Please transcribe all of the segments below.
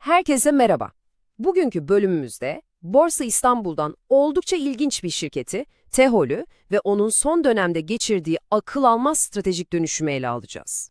Herkese merhaba. Bugünkü bölümümüzde Borsa İstanbul'dan oldukça ilginç bir şirketi, Tehol'ü ve onun son dönemde geçirdiği akıl almaz stratejik dönüşümü ele alacağız.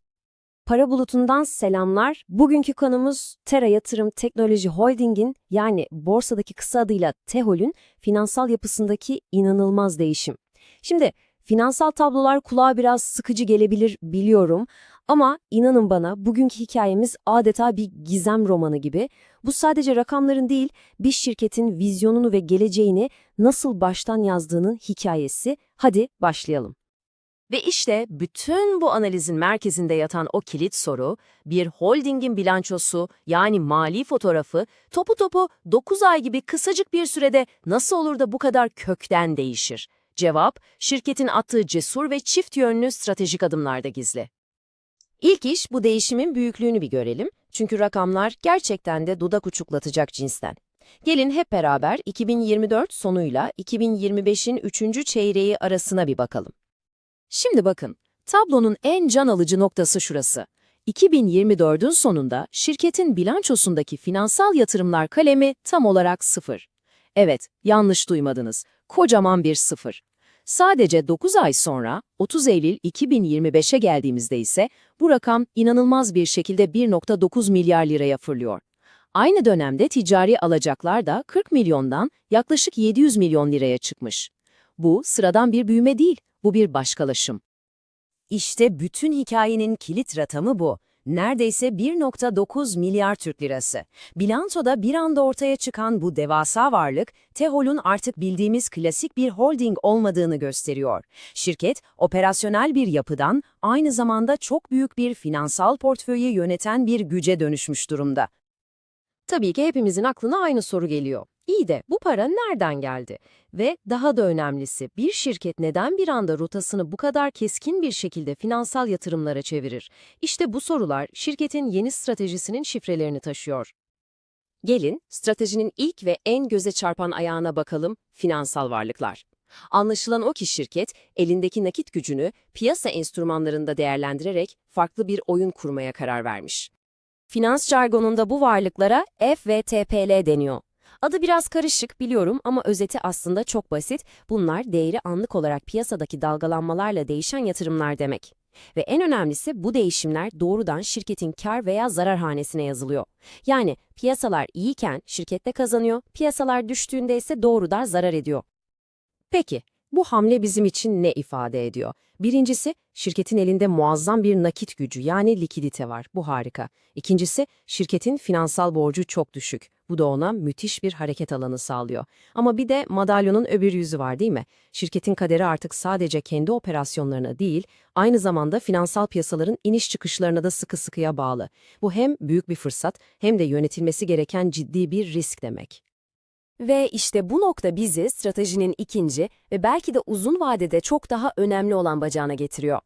Para bulutundan selamlar. Bugünkü konumuz Tera Yatırım Teknoloji Holding'in yani borsadaki kısa adıyla TEHOL'ün finansal yapısındaki inanılmaz değişim. Şimdi finansal tablolar kulağa biraz sıkıcı gelebilir biliyorum ama inanın bana bugünkü hikayemiz adeta bir gizem romanı gibi. Bu sadece rakamların değil bir şirketin vizyonunu ve geleceğini nasıl baştan yazdığının hikayesi. Hadi başlayalım. Ve işte bütün bu analizin merkezinde yatan o kilit soru, bir holdingin bilançosu yani mali fotoğrafı topu topu 9 ay gibi kısacık bir sürede nasıl olur da bu kadar kökten değişir? Cevap, şirketin attığı cesur ve çift yönlü stratejik adımlarda gizli. İlk iş bu değişimin büyüklüğünü bir görelim. Çünkü rakamlar gerçekten de dudak uçuklatacak cinsten. Gelin hep beraber 2024 sonuyla 2025'in 3. çeyreği arasına bir bakalım. Şimdi bakın, tablonun en can alıcı noktası şurası. 2024'ün sonunda şirketin bilançosundaki finansal yatırımlar kalemi tam olarak sıfır. Evet, yanlış duymadınız. Kocaman bir sıfır. Sadece 9 ay sonra 30 Eylül 2025'e geldiğimizde ise bu rakam inanılmaz bir şekilde 1.9 milyar liraya fırlıyor. Aynı dönemde ticari alacaklar da 40 milyondan yaklaşık 700 milyon liraya çıkmış. Bu sıradan bir büyüme değil, bu bir başkalaşım. İşte bütün hikayenin kilit rakamı bu. Neredeyse 1.9 milyar Türk lirası. Bilançoda bir anda ortaya çıkan bu devasa varlık, Tehol'un artık bildiğimiz klasik bir holding olmadığını gösteriyor. Şirket, operasyonel bir yapıdan aynı zamanda çok büyük bir finansal portföyü yöneten bir güce dönüşmüş durumda. Tabii ki hepimizin aklına aynı soru geliyor. İyi de bu para nereden geldi? Ve daha da önemlisi bir şirket neden bir anda rotasını bu kadar keskin bir şekilde finansal yatırımlara çevirir? İşte bu sorular şirketin yeni stratejisinin şifrelerini taşıyor. Gelin stratejinin ilk ve en göze çarpan ayağına bakalım, finansal varlıklar. Anlaşılan o ki şirket elindeki nakit gücünü piyasa enstrümanlarında değerlendirerek farklı bir oyun kurmaya karar vermiş. Finans jargonunda bu varlıklara F ve TPL deniyor. Adı biraz karışık biliyorum ama özeti aslında çok basit. Bunlar değeri anlık olarak piyasadaki dalgalanmalarla değişen yatırımlar demek. Ve en önemlisi bu değişimler doğrudan şirketin kar veya zarar hanesine yazılıyor. Yani piyasalar iyiyken şirkette kazanıyor, piyasalar düştüğünde ise doğrudan zarar ediyor. Peki, bu hamle bizim için ne ifade ediyor? Birincisi, şirketin elinde muazzam bir nakit gücü yani likidite var. Bu harika. İkincisi, şirketin finansal borcu çok düşük. Bu da ona müthiş bir hareket alanı sağlıyor. Ama bir de madalyonun öbür yüzü var değil mi? Şirketin kaderi artık sadece kendi operasyonlarına değil, aynı zamanda finansal piyasaların iniş çıkışlarına da sıkı sıkıya bağlı. Bu hem büyük bir fırsat hem de yönetilmesi gereken ciddi bir risk demek. Ve işte bu nokta bizi stratejinin ikinci ve belki de uzun vadede çok daha önemli olan bacağına getiriyor.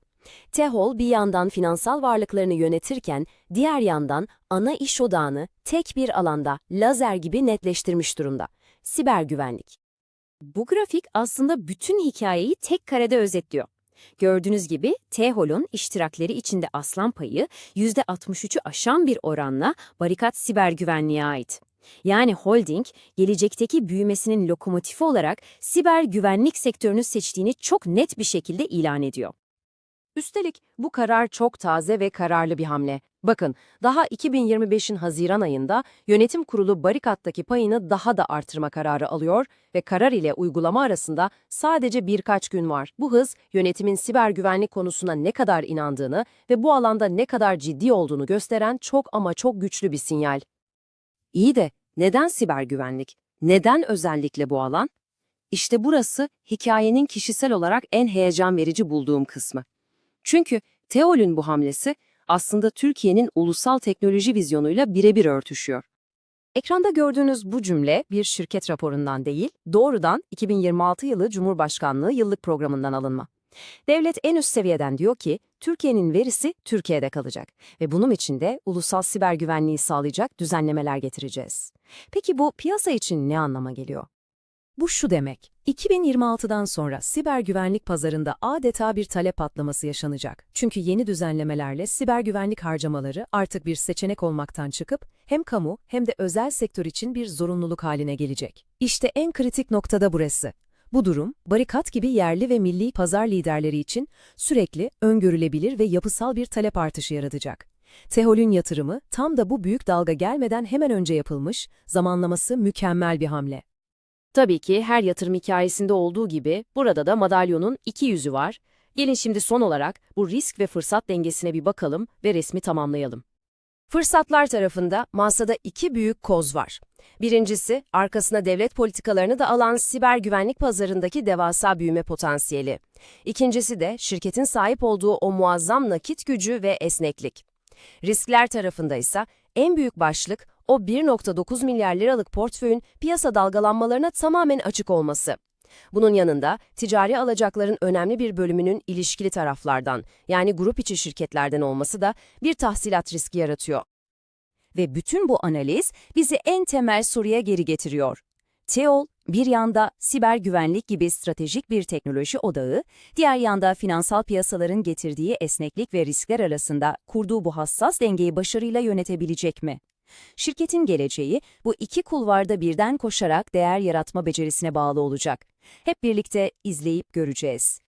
Tehol bir yandan finansal varlıklarını yönetirken diğer yandan ana iş odağını tek bir alanda lazer gibi netleştirmiş durumda. Siber güvenlik. Bu grafik aslında bütün hikayeyi tek karede özetliyor. Gördüğünüz gibi Tehol'un iştirakleri içinde aslan payı %63'ü aşan bir oranla barikat siber güvenliğe ait. Yani holding, gelecekteki büyümesinin lokomotifi olarak siber güvenlik sektörünü seçtiğini çok net bir şekilde ilan ediyor. Üstelik bu karar çok taze ve kararlı bir hamle. Bakın, daha 2025'in Haziran ayında yönetim kurulu Barikat'taki payını daha da artırma kararı alıyor ve karar ile uygulama arasında sadece birkaç gün var. Bu hız, yönetimin siber güvenlik konusuna ne kadar inandığını ve bu alanda ne kadar ciddi olduğunu gösteren çok ama çok güçlü bir sinyal. İyi de neden siber güvenlik? Neden özellikle bu alan? İşte burası hikayenin kişisel olarak en heyecan verici bulduğum kısmı. Çünkü Teol'ün bu hamlesi aslında Türkiye'nin ulusal teknoloji vizyonuyla birebir örtüşüyor. Ekranda gördüğünüz bu cümle bir şirket raporundan değil, doğrudan 2026 yılı Cumhurbaşkanlığı yıllık programından alınma. Devlet en üst seviyeden diyor ki, Türkiye'nin verisi Türkiye'de kalacak ve bunun için de ulusal siber güvenliği sağlayacak düzenlemeler getireceğiz. Peki bu piyasa için ne anlama geliyor? Bu şu demek, 2026'dan sonra siber güvenlik pazarında adeta bir talep patlaması yaşanacak. Çünkü yeni düzenlemelerle siber güvenlik harcamaları artık bir seçenek olmaktan çıkıp hem kamu hem de özel sektör için bir zorunluluk haline gelecek. İşte en kritik noktada burası. Bu durum, barikat gibi yerli ve milli pazar liderleri için sürekli, öngörülebilir ve yapısal bir talep artışı yaratacak. Tehol'ün yatırımı tam da bu büyük dalga gelmeden hemen önce yapılmış, zamanlaması mükemmel bir hamle. Tabii ki her yatırım hikayesinde olduğu gibi burada da madalyonun iki yüzü var. Gelin şimdi son olarak bu risk ve fırsat dengesine bir bakalım ve resmi tamamlayalım. Fırsatlar tarafında masada iki büyük koz var. Birincisi, arkasına devlet politikalarını da alan siber güvenlik pazarındaki devasa büyüme potansiyeli. İkincisi de şirketin sahip olduğu o muazzam nakit gücü ve esneklik. Riskler tarafında ise en büyük başlık o 1.9 milyar liralık portföyün piyasa dalgalanmalarına tamamen açık olması. Bunun yanında ticari alacakların önemli bir bölümünün ilişkili taraflardan yani grup içi şirketlerden olması da bir tahsilat riski yaratıyor. Ve bütün bu analiz bizi en temel soruya geri getiriyor. Teol, bir yanda siber güvenlik gibi stratejik bir teknoloji odağı, diğer yanda finansal piyasaların getirdiği esneklik ve riskler arasında kurduğu bu hassas dengeyi başarıyla yönetebilecek mi? Şirketin geleceği bu iki kulvarda birden koşarak değer yaratma becerisine bağlı olacak. Hep birlikte izleyip göreceğiz.